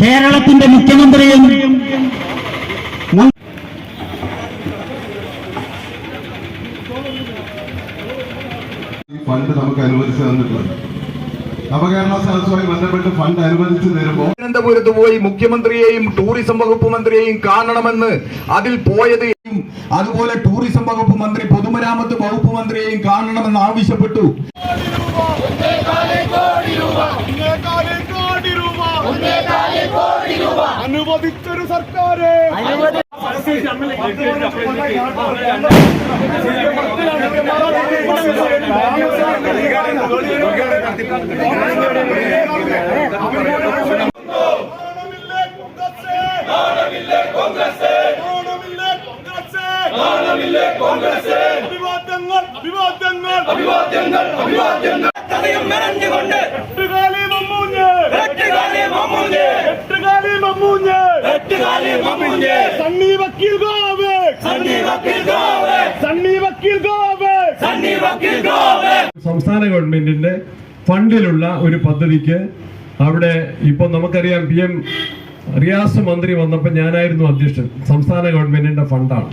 കേരളത്തിന്റെ മുഖ്യമന്ത്രിയും ഈ ഫണ്ട് നമുക്ക് അനുവദിച്ചു തന്നിട്ടുണ്ട്. നവകേരള സദസ്സുമായി ബന്ധപ്പെട്ട് ഫണ്ട് അനുവദിച്ചു തരുമ്പോൾ തിരുവനന്തപുരത്ത് പോയി മുഖ്യമന്ത്രിയെയും ടൂറിസം വകുപ്പ് മന്ത്രിയെയും കാണണമെന്ന് അതിൽ പോയത് അതുപോലെ ടൂറിസം വകുപ്പ് മന്ത്രി പൊതുമരാമത്ത് വകുപ്പ് മന്ത്രിയെയും കാണണമെന്ന് ആവശ്യപ്പെട്ടു. അനുവദിച്ചൊരു സർക്കാര്. അഭിവാദ്യങ്ങൾ അഭിവാദ്യങ്ങൾ. അഭിവാദ്യങ്ങൾ അഭിവാദ്യങ്ങൾ എട്ടുകാലി മമ്മൂഞ്ഞ് എട്ടുകാലി മമ്മൂഞ്ഞ് എട്ടുകാലി മമ്മൂഞ്ഞ്. എട്ടുകാലി മമ്മൂഞ്ഞ്. സണ്ണി വക്കീൽ ഗോവേ സണ്ണി വക്കീൽ ഗോവേ സണ്ണി വക്കീൽ ഗോവേ സണ്ണി വക്കീൽ ഗോവേ സംസ്ഥാന ഗവൺമെന്റിന്റെ ഫണ്ടിലുള്ള ഒരു പദ്ധതിക്ക് അവിടെ ഇപ്പൊ നമുക്കറിയാം പി എം റിയാസ് മന്ത്രി വന്നപ്പോൾ ഞാനായിരുന്നു അധ്യക്ഷൻ. സംസ്ഥാന ഗവൺമെന്റിന്റെ ഫണ്ടാണ്.